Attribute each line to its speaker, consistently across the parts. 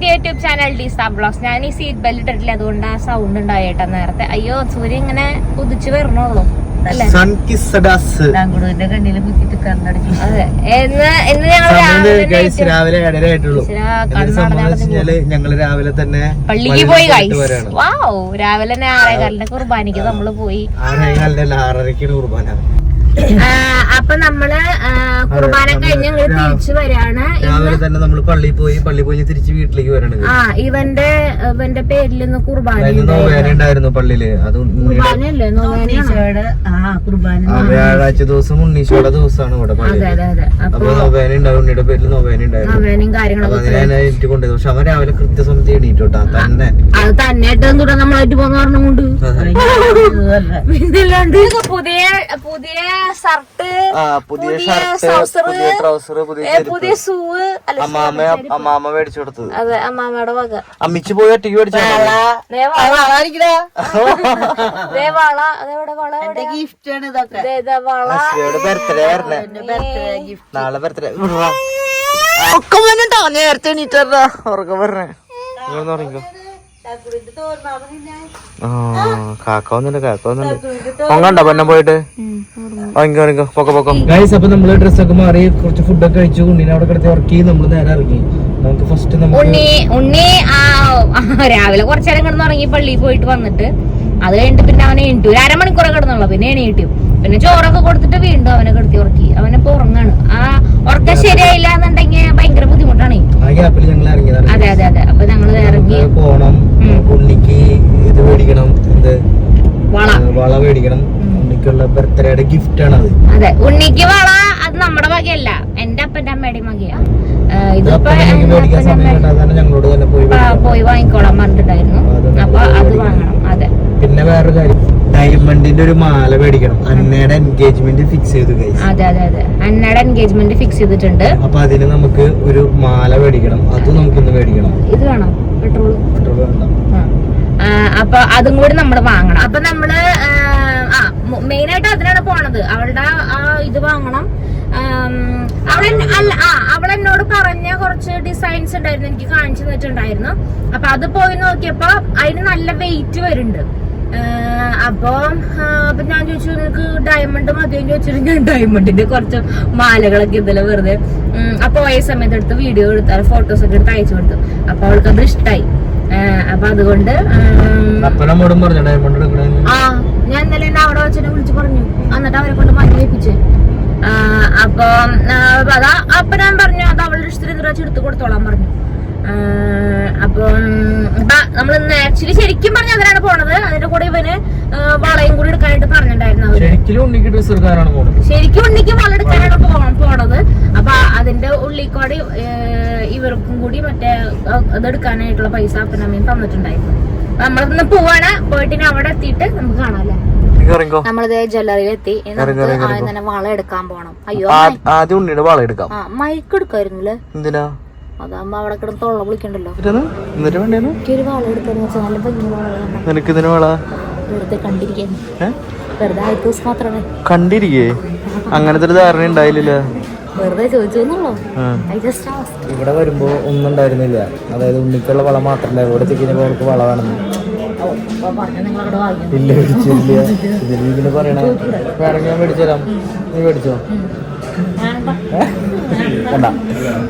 Speaker 1: To YouTube channel D സാ blogs. ഞാൻ ഈ സീറ്റ് ബെൽറ്റ് ഇട്ടിട്ടില്ല. അതുകൊണ്ട് ആ സൗണ്ട് ഉണ്ടായിട്ട നേരത്തെ. അയ്യോ സൂര്യ ഇങ്ങനെ കുതിച്ചു വരണുള്ളൂ. ഞങ്ങൾ രാവിലെ തന്നെ പള്ളിക്ക് പോയി രാവിലെ തന്നെ ആറേകാലിന്റെ കുർബാനയ്ക്ക് നമ്മൾ പോയി.
Speaker 2: ആറേകാലിന്റെ കുർബാന.
Speaker 1: അപ്പൊ നമ്മൾ കുർബാന കഴിഞ്ഞ് ഞങ്ങൾ തിരിച്ചു വരാണ്.
Speaker 2: രാവിലെ തന്നെ നമ്മൾ പള്ളിയിൽ പോയി പള്ളി പോയി തിരിച്ച് വീട്ടിലേക്ക് വരണത്
Speaker 1: ആ ഇവന്റെ ഇവന്റെ പേരിൽ ഇന്ന് കുർബാന
Speaker 2: ഉണ്ടായിരുന്നു. പള്ളിയിൽ. അത് ഉണ്ണി-
Speaker 1: കുർബാനയല്ലേ
Speaker 3: ആ കുർബാന
Speaker 2: ആ, വ്യാഴാഴ്ച ദിവസം ഉണ്ണീശോയുടെ ദിവസമാണ് ഇവിടെ
Speaker 1: അതെ അപ്പൊ
Speaker 2: നോവേന ഉണ്ടാവും ഉണ്ണിയുടെ പേരിൽ നോവേന ഉണ്ടായിരുന്നു.
Speaker 1: നോവേനയും
Speaker 2: അപ്പൊ
Speaker 1: കാര്യങ്ങളൊക്കെ
Speaker 2: അതിനെ എനിക്ക് കൊണ്ടുപോയത്. പക്ഷെ അവൻ രാവിലെ കൃത്യസമയത്ത് എണീറ്റോട്ടാ തന്നെ.
Speaker 1: അത് തന്നെ. നമ്മളായിട്ട് ഇതില്ലാണ്ട് പുതിയ പുതിയ ഷർട്ട്
Speaker 2: ആ പുതിയ ഷർട്ട് പുതിയ ട്രൗസർ പുതിയ
Speaker 1: പുതിയ സൂവ്
Speaker 2: അമ്മാമ അമ്മാമ മേടിച്ചു കൊടുത്തത്.
Speaker 1: അതെ അമ്മാമയുടെ വക.
Speaker 2: അമ്മിച്ചു പോയി ഒറ്റയ്ക്ക് മേടിച്ചു നാളെ ബർത്ത്ഡേ ഒക്കെ വന്നിട്ടാ? നേരത്തെ എണീറ്റാ ഉറക്കം പറഞ്ഞേ ഉറങ്ങിക്കോ. കാക്ക വന്നിട്ട് കാക്ക വന്നിട്ട് പൊങ്ങണ്ട പൊന്നം പോയിട്ട്? ഉറങ്ങിക്കോ ഉറങ്ങിക്കോ പൊക്ക പൊക്കം. ഗൈസ് അപ്പൊ നമ്മൾ ഡ്രസ്സൊക്കെ മാറി കുറച്ച് ഫുഡൊക്കെ കഴിച്ചു ഉണ്ണിനെ അവിടെ കിടത്തി ഉറക്കി നമ്മൾ നേരെ ഇറങ്ങി. നമുക്ക് ഫസ്റ്റ്
Speaker 1: ഉണ്ണി ഉണ്ണി രാവിലെ കുറച്ചേരം കിടന്നുറങ്ങി പള്ളിയിൽ പോയിട്ട് വന്നിട്ട്. അത് കഴിഞ്ഞിട്ട് പിന്നെ അവനെ എണീറ്റു. ഒരു അരമണിക്കൂറെ കിടന്നുള്ളൂ പിന്നെ എണീറ്റു. പിന്നെ ചോറൊക്കെ കൊടുത്തിട്ട് വീണ്ടും അവനെ കിടത്തി ഉറക്കി. അവനിപ്പോ ഉറങ്ങാണ്. ആ ഉറക്കം ശരിയായില്ല എന്നുണ്ടെങ്കിൽ ഭയങ്കര ബുദ്ധിമുട്ടാണ്. അതെ അതെ അതെ. അപ്പൊ ഞങ്ങൾ ഇറങ്ങി.
Speaker 2: പോണം. ഉണ്ണിക്ക് ഇത് മേടിക്കണം. എന്ത്?
Speaker 1: വള.
Speaker 2: മേടിക്കണം. ഉണ്ണിക്കുള്ള ബർത്ത്ഡേയുടെ ഗിഫ്റ്റ് ആണ് അത്.
Speaker 1: അതെ ഉണ്ണിക്ക് വള അത് നമ്മുടെ വകയല്ല. എന്റെ അപ്പന്റെ അമ്മയുടെ മകയാ ഇതിപ്പോ
Speaker 2: ഞങ്ങളോട് തന്നെ പോയി
Speaker 1: പോയി വാങ്ങിക്കോളാൻ പറഞ്ഞിട്ടുണ്ടായിരുന്നു. അപ്പൊ അത് വാങ്ങണം. അതെ.
Speaker 2: പിന്നെ വേറൊരു കാര്യം. ഡയമണ്ടിന്റെ ഒരു മാല മേടിക്കണം. അന്നയുടെ എൻഗേജ്മെന്റ് ഫിക്സ് ചെയ്തു
Speaker 1: അതെ അതെ അതെ. അന്നയുടെ എൻഗേജ്മെന്റ് ഫിക്സ് ചെയ്തിട്ടുണ്ട്.
Speaker 2: അപ്പൊ അതിന് നമുക്ക് ഒരു മാല മേടിക്കണം. അതും നമുക്കിന്ന് മേടിക്കണം.
Speaker 1: ഇത് വേണം? പെട്രോൾ
Speaker 2: പെട്രോൾ വേണ്ട.
Speaker 1: അപ്പൊ അതും കൂടി നമ്മൾ വാങ്ങണം. അപ്പൊ നമ്മൾ ആ, മെയിൻ ആയിട്ട് അതിനാണ് പോണത്. അവളുടെ ആ ഇത് വാങ്ങണം. അവൾ അല്ല ആ എന്നോട് പറഞ്ഞ കുറച്ച് ഡിസൈൻസ് ഉണ്ടായിരുന്നു. എനിക്ക് കാണിച്ചു തന്നിട്ടുണ്ടായിരുന്നു. അപ്പൊ അത് പോയി നോക്കിയപ്പോ അതിന് നല്ല വെയിറ്റ് വരുന്നുണ്ട്. അപ്പൊ അപ്പൊ ഞാൻ ചോദിച്ചു നിനക്ക് ഡയമണ്ട് മതിയെന്ന് ചോദിച്ചിട്ട് ഞാൻ ഡയമണ്ടിന്റെ കുറച്ച് മാലകളൊക്കെ ഇന്നലെ വെറുതെ അപ്പൊ പോയ സമയത്ത് എടുത്ത് വീഡിയോ എടുത്താൽ ഫോട്ടോസ് ഒക്കെ എടുത്ത് അയച്ചു കൊടുത്തു. അപ്പൊ അവൾക്ക് അത് ഇഷ്ടായി. അപ്പൊ അതുകൊണ്ട് ആ ഞാൻ ഇന്നലെ എന്റെ അവിടെ വെച്ചിട്ട് വിളിച്ചു പറഞ്ഞു. എന്നിട്ട് അവരെ കൊണ്ട് മഞ്ഞ വെപ്പിച്ച് അപ്പൊ അതാ അപ്പൊ ഞാൻ പറഞ്ഞു അത് അവളുടെ ഇഷ്ടത്തിന് എടുത്ത് കൊടുത്തോളാൻ പറഞ്ഞു. അപ്പൊ നമ്മൾ ഇന്ന് ആക്ച്വലി ശരിക്കും പറഞ്ഞ അതിനാണ് പോണത്. അതിന്റെ കൂടെ ഇവന് വളയും കൂടി എടുക്കാനായിട്ട് പറഞ്ഞിട്ടുണ്ടായിരുന്നു
Speaker 2: ശരിക്കും ഉണ്ണിക്ക്
Speaker 1: വള എടുക്കാനാണ് പോണത്. അപ്പൊ അതിന്റെ ഉള്ളിക്കോടി ഇവർക്കും കൂടി മറ്റേ ആ, അതെടുക്കാനായിട്ടുള്ള പൈസ അപ്പനമ്മയും തന്നിട്ടുണ്ടായിരുന്നു. നമ്മളിന്ന് പോവാണ്. പോയിട്ട് അവിടെ എത്തിയിട്ട് നമുക്ക് കാണാല്ലേ നമ്മളിത് ജ്വല്ലറിയിൽ എത്തി ഇനി
Speaker 2: ഇറങ്ങ്,
Speaker 1: നമുക്ക് ആദ്യം തന്നെ വള എടുക്കാൻ പോണം. അയ്യോ
Speaker 2: ആദ്യം ഉണ്ണിയുടെ വള എടുക്കാം.
Speaker 1: മൈക്ക് എടുക്കായിരുന്നില്ലേ
Speaker 2: എന്തിനാ?
Speaker 1: അതാകുമ്പോ അവിടെ കിടന്ന് തൊള്ള വിളിക്കണ്ടല്ലോ എനിക്കൊരു വള വെച്ചാൽ നല്ല ഭംഗി വള
Speaker 2: നിനക്ക് ഇതിന് വള?
Speaker 1: വെറുതെ കണ്ടിരിക്കാൻ വെറുതെ ആദ്യത്തെ ദിവസം മാത്രമേ.
Speaker 2: കണ്ടിരിക്കേ? അങ്ങനത്തെ ഒരു ധാരണ ഉണ്ടായില്ല
Speaker 1: വെറുതെ ചോദിച്ചു ഐ ജസ്റ്റ് ആസ്റ്റ്
Speaker 2: ഇവിടെ വരുമ്പോ ഒന്നും ഉണ്ടായിരുന്നില്ല. അതായത് ഉണ്ണിക്കുള്ള വള മാത്രമല്ല ഇവിടെ എത്തിക്കഴിഞ്ഞപ്പോ അവർക്ക് വള വേണമെന്ന്. ഇല്ല മേടിച്ചില്ല ഇതിന് ഇങ്ങനെ പറയണേ വേണമെങ്കിൽ ഞാൻ മേടിച്ചു തരാം. നീ മേടിച്ചോ?
Speaker 1: വേണ്ട.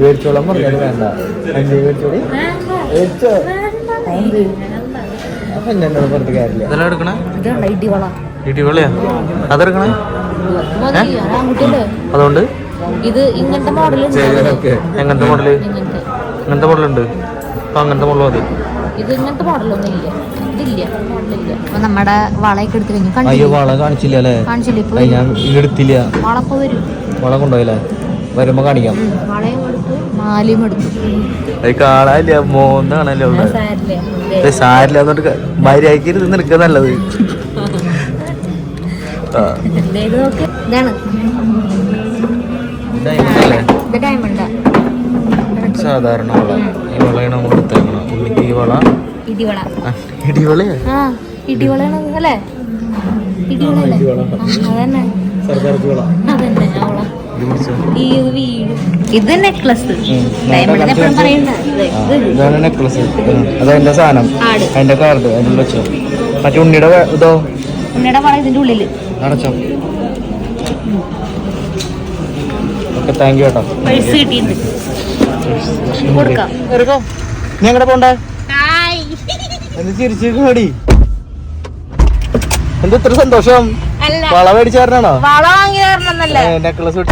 Speaker 2: മേടിച്ചോളാൻ പറഞ്ഞത് വേണ്ട. എന്ത് മേടിച്ചോടി മേടിച്ചോ അപ്പൊ എന്നെ എന്നോട് പറഞ്ഞിട്ട് കാര്യമില്ല. ഇതെല്ലാം എടുക്കണേ?
Speaker 1: ഇതുണ്ട ഇടിവള.
Speaker 2: ഇടിവളയാ? അതെടുക്കണേ?
Speaker 1: മതി ആൺകുട്ടിയല്ലേ
Speaker 2: അതുകൊണ്ട്?
Speaker 1: ഇത് ഇങ്ങനത്തെ മോഡൽ
Speaker 2: എങ്ങനത്തെ മോഡൽ
Speaker 1: ഇങ്ങനത്തെ.
Speaker 2: മോഡൽ ഉണ്ട്. അപ്പൊ അങ്ങനത്തെ മോഡൽ മതി.
Speaker 1: ഇത് ഇങ്ങനത്തെ മോഡലൊന്നും ഇല്ല. ഇതില്ല മോഡലില്ല അപ്പൊ നമ്മുടെ വളയൊക്കെ എടുത്ത് കഴിഞ്ഞു
Speaker 2: അയ്യോ
Speaker 1: കണ്ടു
Speaker 2: വള കാണിച്ചില്ല അല്ലേ?
Speaker 1: കാണിച്ചില്ല? ഇപ്പൊ
Speaker 2: അത് ഞാൻ എടുത്തില്ല
Speaker 1: വളപ്പോ വരും.
Speaker 2: വള കൊണ്ടുപോയില്ലേ? വരുമ്പോ കാണിക്കാം.
Speaker 1: മാലയും എടുത്തു
Speaker 2: അത് കാണാനില്ല മോന്നാണല്ലോ അവിടെ.
Speaker 1: സാരില്ലേ
Speaker 2: എന്നിട്ട് മര്യാദയ്ക്ക് ഇരുന്ന് നിനക്ക് നല്ലത്. സാധാരണ വള. ഈ വളയാണ് നമ്മൾ എടുത്തേക്കണം ഉള്ളിക്ക് ഈ വള.
Speaker 1: ഇടിവള.
Speaker 2: ഇടിവളയാ
Speaker 1: ഇടിവളയാണ് അല്ലേ? അതന്നെ. അതന്നെ അവള. ഈ ഇത് നെക്ലസ്
Speaker 2: ഇതാണ് നെക്ലസ് സാധനം. അതിന്റെ കാർഡ് അതിനുള്ള വെച്ചോ. മറ്റേ ഉണ്ണിയുടെ ഇതോ?
Speaker 1: ഉണ്ണിയുടെ വള ഇതിന്റെ ഉള്ളിൽ.
Speaker 2: അടച്ചോ. ഓക്കെ താങ്ക് യു കേട്ടോ
Speaker 1: പൈസ കിട്ടിയിട്ടുണ്ട്.
Speaker 2: നീ എങ്ങടെ പോണ്ടേ? എന്ത് ചിരിച്ചു കൂടി എന്താ ഇത്ര സന്തോഷം? വള മേടിച്ചാരണോ
Speaker 1: വള വാങ്ങി തരണമെന്നല്ല
Speaker 2: നെക്ലസ്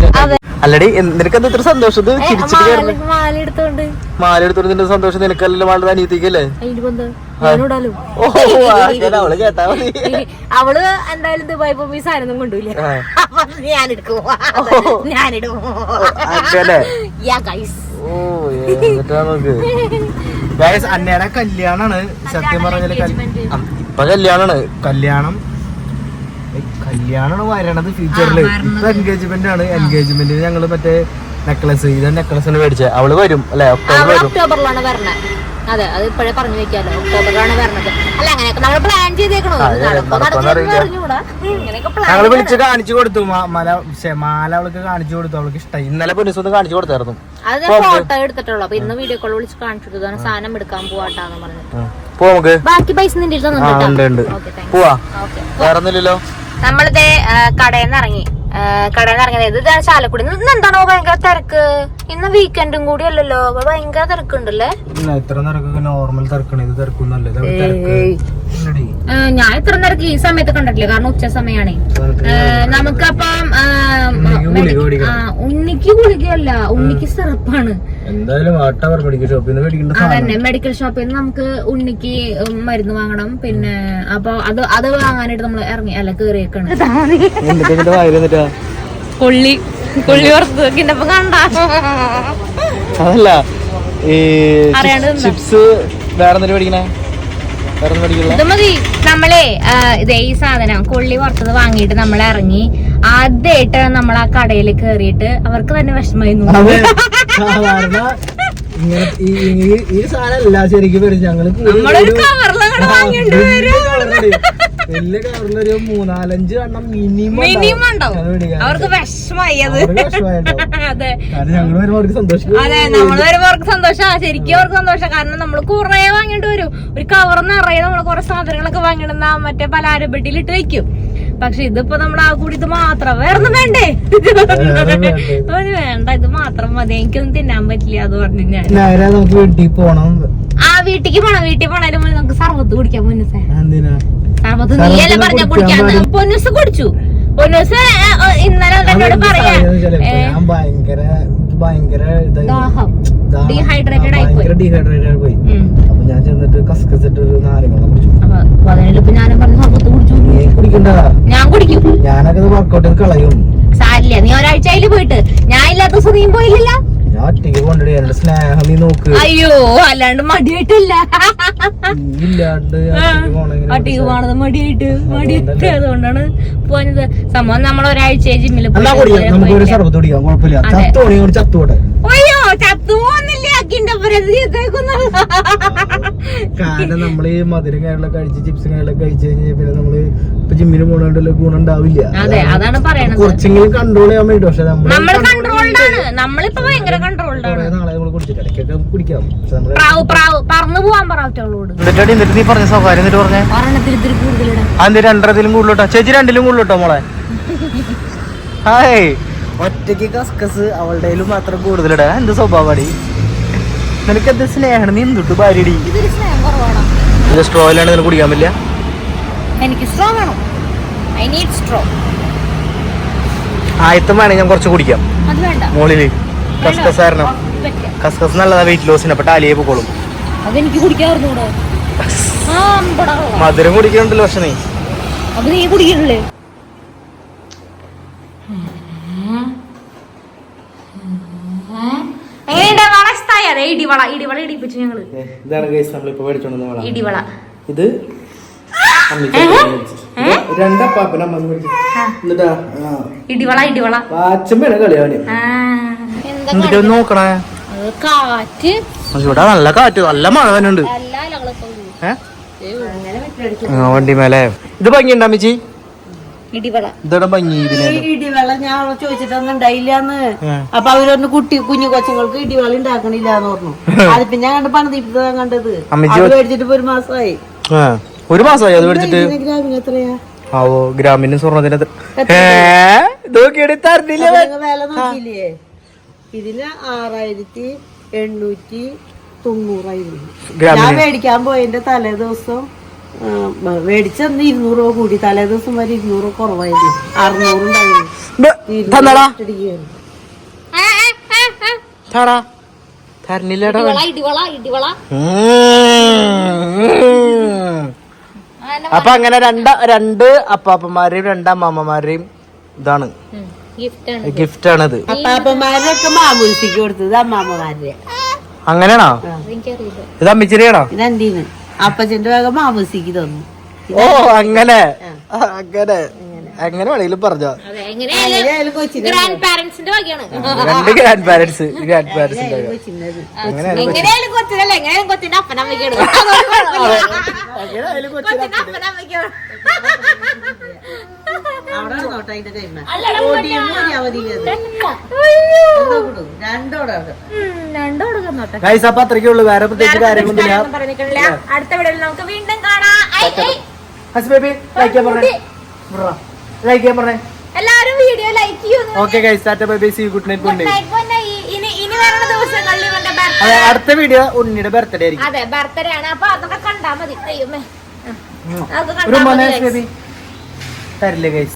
Speaker 2: അല്ലടി എന്ത്- നിനക്ക് എന്താ ഇത്ര സന്തോഷം? ചിരിച്ചിട്ട്
Speaker 1: മാല എടുത്തോണ്ട്.
Speaker 2: മാല എടുത്തോണ്ട് നിന്റെ സന്തോഷം നിനക്കല്ലല്ലോ വളരെ അനിയത്തിക്കല്ലേ? അവൾ കേട്ടാ മതി.
Speaker 1: അവൾ എന്തായാലും ദുബായ് പോകുമ്പോ ഈ സാധനം കൊണ്ടുപോയില്ല ഞാൻ ഞാനെടുക്കും ഞാനിടും
Speaker 2: അന്നയുടെ കല്യാണാണ്. സത്യം പറഞ്ഞാൽ ഇപ്പൊ കല്യാണാണ്. കല്യാണം ഏയ്, കല്യാണാണ് വരണത് ഫ്യൂച്ചറിൽ ഇപ്പൊ എൻഗേജ്മെന്റ് ആണ്. എൻഗേജ്മെന്റിന് ഞങ്ങൾ മറ്റേ നെക്ലസ് ഇത് നെക്ലസ് ആണ് മേടിച്ചത് അവൾ വരും അല്ലെ? ഒക്ടോബർ വരും.
Speaker 1: ഒക്ടോബറിലാണ് വരണത് അതെ അത് ഇപ്പോഴേ പറഞ്ഞു വെക്കാലോ. ഒക്ടോബറിലാണ് വരണത്. അല്ല അങ്ങനെയൊക്കെ നമ്മൾ പ്ലാൻ ചെയ്തേക്കണോ?
Speaker 2: ഞങ്ങൾ വിളിച്ച് കാണിച്ചു കൊടുത്തു. മാല മല അവൾക്ക് കാണിച്ചു കൊടുത്തു. അവൾക്ക് ഇഷ്ടം ഇന്നലെ ഒന്ന് കാണിച്ചു കൊടുത്തായിരുന്നു.
Speaker 1: അത് ഫോട്ടോ എടുത്തിട്ടുള്ളൂ. അപ്പൊ ഇന്ന് വീഡിയോ കോൾ വിളിച്ച് കാണിച്ചു കൊടുത്തു സാധനം എടുക്കാൻ പോവാട്ടാന്ന്
Speaker 2: പറഞ്ഞു
Speaker 1: ബാക്കി പൈസ നിന്റെ
Speaker 2: പോവാ.
Speaker 1: ഓക്കെ
Speaker 2: വേറൊന്നുമില്ലല്ലോ.
Speaker 1: നമ്മളിതേ കടയിൽ നിന്ന് ഇറങ്ങി. കടയിൽ ഇറങ്ങുന്നത് ഇറങ്ങിയത്. ഇത് ചാലക്കുടി ഇന്ന് എന്താണോ ഭയങ്കര തിരക്ക്? ഇന്ന് വീക്കെൻഡും കൂടി അല്ലല്ലോ. ഭയങ്കര തിരക്കുണ്ടല്ലേ?
Speaker 2: നോർമൽ.
Speaker 1: ഞാൻ ഇത്ര തിരക്ക് ഈ സമയത്ത് കണ്ടിട്ടില്ല. കാരണം ഉച്ച സമയമാണേ നമുക്കപ്പം
Speaker 2: ഉണ്ണിക്ക്.
Speaker 1: ഗുളികയല്ല. ഉണ്ണിക്ക് സിറപ്പാണ്.
Speaker 2: എന്തായാലും വാട്ടവർ മെഡിക്കൽ ഷോപ്പിൽ നിന്ന് മേടിക്കേണ്ട സാധനം.
Speaker 1: അതന്നെ മെഡിക്കൽ ഷോപ്പിൽ നിന്ന് നമുക്ക് ഉണ്ണിക്ക് മരുന്ന് വാങ്ങണം. പിന്നെ അപ്പൊ അത് അത് വാങ്ങാനായിട്ട് നമ്മൾ ഇറങ്ങി അല്ല കേറിയേക്കാണ്. കൊള്ളി കൊള്ളി കണ്ട.
Speaker 2: അതല്ല ഈ ചിപ്സ് വേറെ എന്തെങ്കിലും
Speaker 1: ഇത് മതി. നമ്മളെ ഇതേ ഈ സാധനം കൊള്ളി പുറത്തത് വാങ്ങിയിട്ട് നമ്മൾ ഇറങ്ങി ആദ്യമായിട്ട് നമ്മൾ ആ കടയിൽ കേറിയിട്ട് അവർക്ക് തന്നെ
Speaker 2: വിഷമായി ഈ ശരിക്കും
Speaker 1: നമ്മളൊരു വാങ്ങിയിട്ട് വരും.
Speaker 2: വലിയ കവറിലൊരു മൂന്നാലഞ്ച് എണ്ണം മിനിമം
Speaker 1: മിനിമം ഉണ്ടാവും. അവർക്ക് വിഷമായി അത്. അതെ.
Speaker 2: ഞങ്ങൾ വരുമ്പോ അവർക്ക് സന്തോഷം.
Speaker 1: അതെ നമ്മൾ വരുമ്പോൾ അവർക്ക് സന്തോഷാ. ശരിക്കും അവർക്ക് സന്തോഷം. കാരണം നമ്മൾ കുറെ വാങ്ങിട്ട് വരും. ഒരു കവർ നിറയെ നമ്മൾ കുറെ സാധനങ്ങളൊക്കെ വാങ്ങിടുന്ന മറ്റേ പലാരപ്പെട്ടിയിൽ ഇട്ട് വെക്കും. പക്ഷെ ഇതിപ്പോ നമ്മൾ ആ കൂടി ഇത് മാത്രം. വേറൊന്നും വേണ്ടേ?
Speaker 2: വേണ്ടേ.
Speaker 1: ഒരു വേണ്ട ഇത് മാത്രം മതി. എനിക്കൊന്നും തിന്നാൻ പറ്റില്ല അത് പറഞ്ഞു ഞാൻ.
Speaker 2: നമുക്ക് വീട്ടിൽ പോണം.
Speaker 1: ആ വീട്ടിക്ക് പോണം. വീട്ടിൽ പോണതിന് മുന്നേ നമുക്ക് സർവത്ത് കുടിക്കാൻ മുന്നേ സർവത്ത് നീയല്ലേ പറഞ്ഞ കുടിക്കാന്ന് പൊന്നൂസ് കുടിച്ചു. പൊന്നൂസ് ഇന്നലെ എന്നോട് പറയാ
Speaker 2: ഭയങ്കര ഭയങ്കര.
Speaker 1: ഡീഹൈഡ്രേറ്റഡ് ആയി പോയി.
Speaker 2: ഡീഹൈഡ്രേറ്റഡ് പോയി. അപ്പൊ ഞാൻ ചെന്നിട്ട് ഒരു നാരങ്ങ കുടിച്ചു.
Speaker 1: അപ്പൊ അപ്പൊ അതിനിപ്പോ ഞാനും പറഞ്ഞ സർവത്ത് കുടിച്ചു.
Speaker 2: നീ കുടിക്കണ്ട.
Speaker 1: ഞാൻ കുടിക്കും.
Speaker 2: ഞാനൊക്കെ വർക്കൗട്ട് കളയും.
Speaker 1: സാരില്ല നീ ഒരാഴ്ചയിൽ പോയിട്ട്. ഞാൻ ഇല്ലാത്ത ദിവസം നീ പോയില്ല
Speaker 2: ഞാൻ ഒറ്റയ്ക്ക് കൊണ്ടിട്ട് എന്റെ സ്നേഹം നീ നോക്ക്.
Speaker 1: അയ്യോ അല്ലാണ്ട് മടിയായിട്ടല്ല.
Speaker 2: ഇല്ലാണ്ട് ഒറ്റയ്ക്ക്
Speaker 1: പോണത് മടിയായിട്ട് മടിയായിട്ട് അതുകൊണ്ടാണ് പോയത്. സംഭവം നമ്മൾ ഒരാഴ്ച ജിമ്മിൽ
Speaker 2: സർബത്ത് കുടിക്കാം? കുഴപ്പമില്ല.
Speaker 1: അയ്യോ ചത്തു പോകുന്നില്ല അക്കിന്റെ
Speaker 2: കാരണം നമ്മൾ മധുരം കാര്യങ്ങളൊക്കെ കഴിച്ച് ചിപ്സും കാര്യങ്ങളൊക്കെ കഴിച്ചു കഴിഞ്ഞാൽ പിന്നെ നമ്മൾ ഇപ്പൊ ജിമ്മിന് പോണോണ്ടല്ലോ ഗുണം ഉണ്ടാവില്ല
Speaker 1: അതെ അതാണ് പറയണത്.
Speaker 2: കുറച്ചെങ്കിലും കൺട്രോൾ ചെയ്യാൻ വേണ്ടി പക്ഷെ
Speaker 1: നമ്മൾ നമ്മളിപ്പോ ഭയങ്കര
Speaker 2: രണ്ടരത്തിലും കൂടുതലോട്ടോ. ചേച്ചി രണ്ടിലും കൂടുതലോട്ടോ മോളെ? ഹായ്. ഒറ്റയ്ക്ക് കസ്കസ് അവളുടെ മാത്രം കൂടുതലിടാ. എന്ത് സ്വഭാവടി നിനക്ക് എന്ത് സ്നേഹം? നീ എന്തുട്ട് ഭാര്യടി സ്ട്രോയിലാണ് നിനക്ക് കുടിക്കാൻ പറ്റില്ല?
Speaker 1: എനിക്ക് സ്ട്രോ വേണം. ഐ നീഡ് സ്ട്രോ
Speaker 2: ആയത്തും വേണേ ഞാൻ കുറച്ച് കുടിക്കാം.
Speaker 1: അത് വേണ്ട.
Speaker 2: മോളിൽ കസ്കസ് കാരണം. കസ്കസ് നല്ലതാ വെയിറ്റ് ലോസിന് അപ്പൊ ടാലിയെ പോക്കോളും.
Speaker 1: അതെനിക്ക് കുടിക്കാറുണ്ട്
Speaker 2: മധുരം കുടിക്കണ്ടല്ലോ പക്ഷേ
Speaker 1: അത് നീ കുടിക്കണല്ലേ? ഇടിവള ഇടിവള ഇടിപ്പിച്ചു ഞങ്ങൾ.
Speaker 2: ഇതാണ് നമ്മളിപ്പോ മേടിച്ചോണ്ടെന്ന്
Speaker 1: ഇടിവള.
Speaker 2: ഇത് രണ്ടപ്പാപ്പന
Speaker 1: ഇടിവള ഇടിവള.
Speaker 2: വാച്ചമ്മയാണ് കളിയാവന് നോക്കണേ.
Speaker 1: കാറ്റ്.
Speaker 2: ഇവിടെ നല്ല കാറ്റ് നല്ല മഴ തന്നെയുണ്ട്. വണ്ടി മേലെ ഇത് ഭംഗിയുണ്ടോ
Speaker 1: ഇടിവള.
Speaker 2: ഇതോടെ ഭംഗി
Speaker 3: ഇടിവള ഇടിവെള്ളം ഞാൻ ചോദിച്ചിട്ടൊന്നും ഉണ്ടായില്ലാന്ന്. അപ്പൊ അവരൊന്ന് കുട്ടി കുഞ്ഞു കൊച്ചുങ്ങൾക്ക് ഇടിവള ഉണ്ടാക്കണില്ലാന്ന് പറഞ്ഞു. അതിപ്പോ ഞാൻ കണ്ട് പണിതിപ്പിട്ടാ കണ്ടത്. അമ്മ മേടിച്ചിട്ട് ഒരു മാസമായി
Speaker 2: ആ, ഒരു മാസമായി അത് മേടിച്ചിട്ട്? ആവോ
Speaker 3: ഗ്രാമിന് സ്വർണത്തിന് നോക്കിയില്ലേ? ഇതിന് ആറായിരത്തി എണ്ണൂറ്റി തൊണ്ണൂറായിരുന്നു ഞാൻ
Speaker 2: ഗ്രാമീണ
Speaker 3: മേടിക്കാൻ പോയതിന്റെ തലേ ദിവസം മേടിച്ചന്ന് ഇരുന്നൂറ് രൂപ കൂടി. തലേ ദിവസം വരെ ഇരുന്നൂറ് കുറവായിരുന്നു. അറുന്നൂറുണ്ടായിരുന്നു
Speaker 2: തരണില്ലടാ
Speaker 1: ഇടിവള ഇടിവള ഇടിവള.
Speaker 2: അപ്പൊ അങ്ങനെ രണ്ട രണ്ട് അപ്പാപ്പന്മാരെയും രണ്ട് അമ്മാമ്മമാരെയും ഇതാണ്.
Speaker 1: ഗിഫ്റ്റ് ആണ്
Speaker 2: ഗിഫ്റ്റ് ആണിത്
Speaker 3: അപ്പാപ്പന്മാരൊക്കെ മാമൂസിക്ക് കൊടുത്തത് അമ്മാമ്മമാരുടെ.
Speaker 2: അങ്ങനെയാണോ? ഇത് അമ്മിച്ചിരിയാണോ?
Speaker 3: അപ്പച്ചന്റെ ഭാഗം മാമൂസിക്ക് തന്നു.
Speaker 2: ഓ അങ്ങനെ. അങ്ങനെ. അങ്ങനെ വേണമെങ്കിലും പറഞ്ഞോ.
Speaker 1: ഗ്രാൻഡ് പാരന്റ്സിന്റെ വകയാണ്.
Speaker 2: രണ്ട് ഗ്രാൻഡ് പാരന്റ്സ് ഗ്രാൻഡ് പാരന്റ്സിന്റെ
Speaker 1: എങ്ങനെയായാലും കൊച്ചിനല്ല എങ്ങനെയാലും കൊച്ചിന്റെ അപ്പനമ്മയ്ക്കാണ്. കൊച്ചിന്റെ അപ്പനമ്മയ്ക്കാണ്. കൊടുക്കുന്നോട്ടെ
Speaker 2: ഗൈസ് അപ്പൊ അത്രയ്ക്കേ ഉള്ളൂ. വേറെ പ്രത്യേകിച്ച് കാര്യങ്ങളൊന്നുമില്ല
Speaker 1: പറഞ്ഞിട്ടില്ല. അടുത്ത വീഡിയോയിൽ നമുക്ക് വീണ്ടും കാണാം.
Speaker 2: ഹസ് ബേബി ലൈക്ക് പറഞ്ഞേ. ലൈക്ക് ചെയ്യാൻ പറഞ്ഞേ.
Speaker 1: എല്ലാരും വീഡിയോ ലൈക്ക് ചെയ്യൂ
Speaker 2: okay guys tata bye bye see you good night
Speaker 1: good night ഇനി ഇനി വരുന്ന ദിവസങ്ങളിൽ ഇവന്റെ
Speaker 2: അതെ
Speaker 1: ബർത്ത്ഡേ
Speaker 2: അടുത്ത വീഡിയോ ഉണ്ണിയുടെ ബർത്ത്ഡേ ആയിരിക്കും.
Speaker 1: അതെ ബർത്ത്ഡേ ആണ്. അപ്പൊ അതൊക്കെ കണ്ടാ മതി. അയ്യോ അതൊക്കെ കണ്ടാ മതി
Speaker 2: തരില്ലേ ഗൈസ്